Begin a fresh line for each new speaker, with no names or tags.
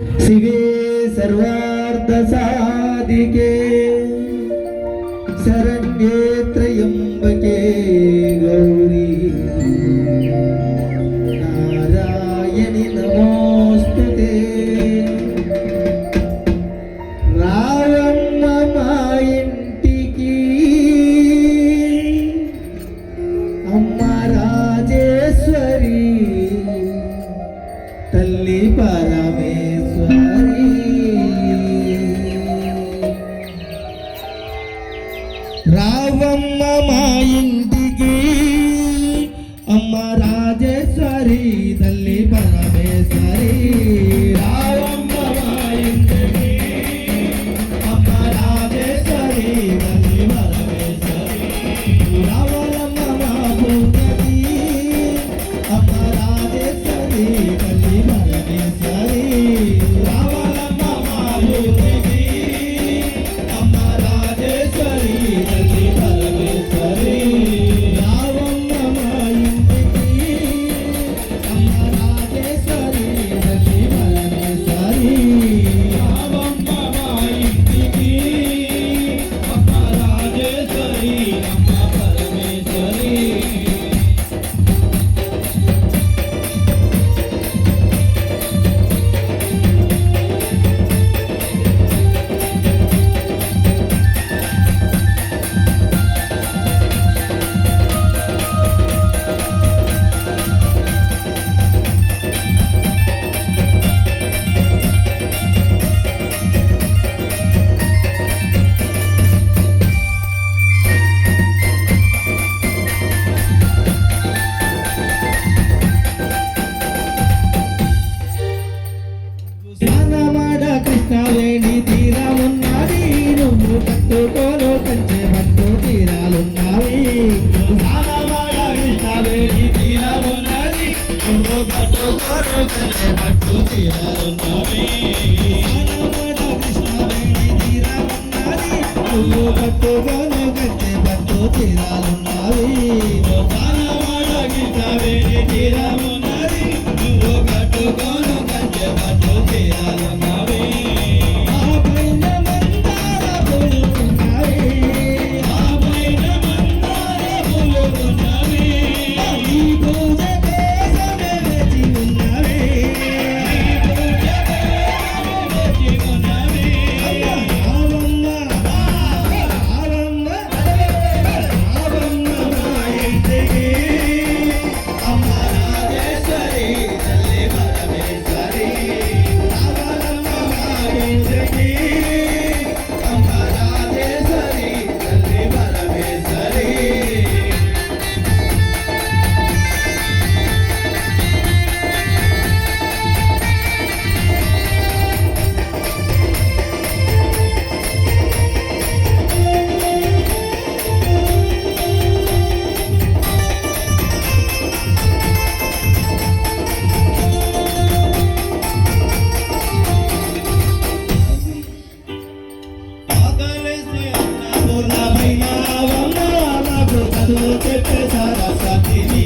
शिवे सर्वार्थसाधिके शरण्ये त्र्यम्बके गौरी नारायणि नमोऽस्तु ते రావమ్మ మా ఇంటికి అమ్మ రాజేశ్వరి తల్లి పార రాజేశ్వరి తల్లి పరమేశ్వరి. నువ్వు పట్టుగాను గట్టి పట్టు తీరాలున్నావి తీరాము చెప్పే సారా సతిని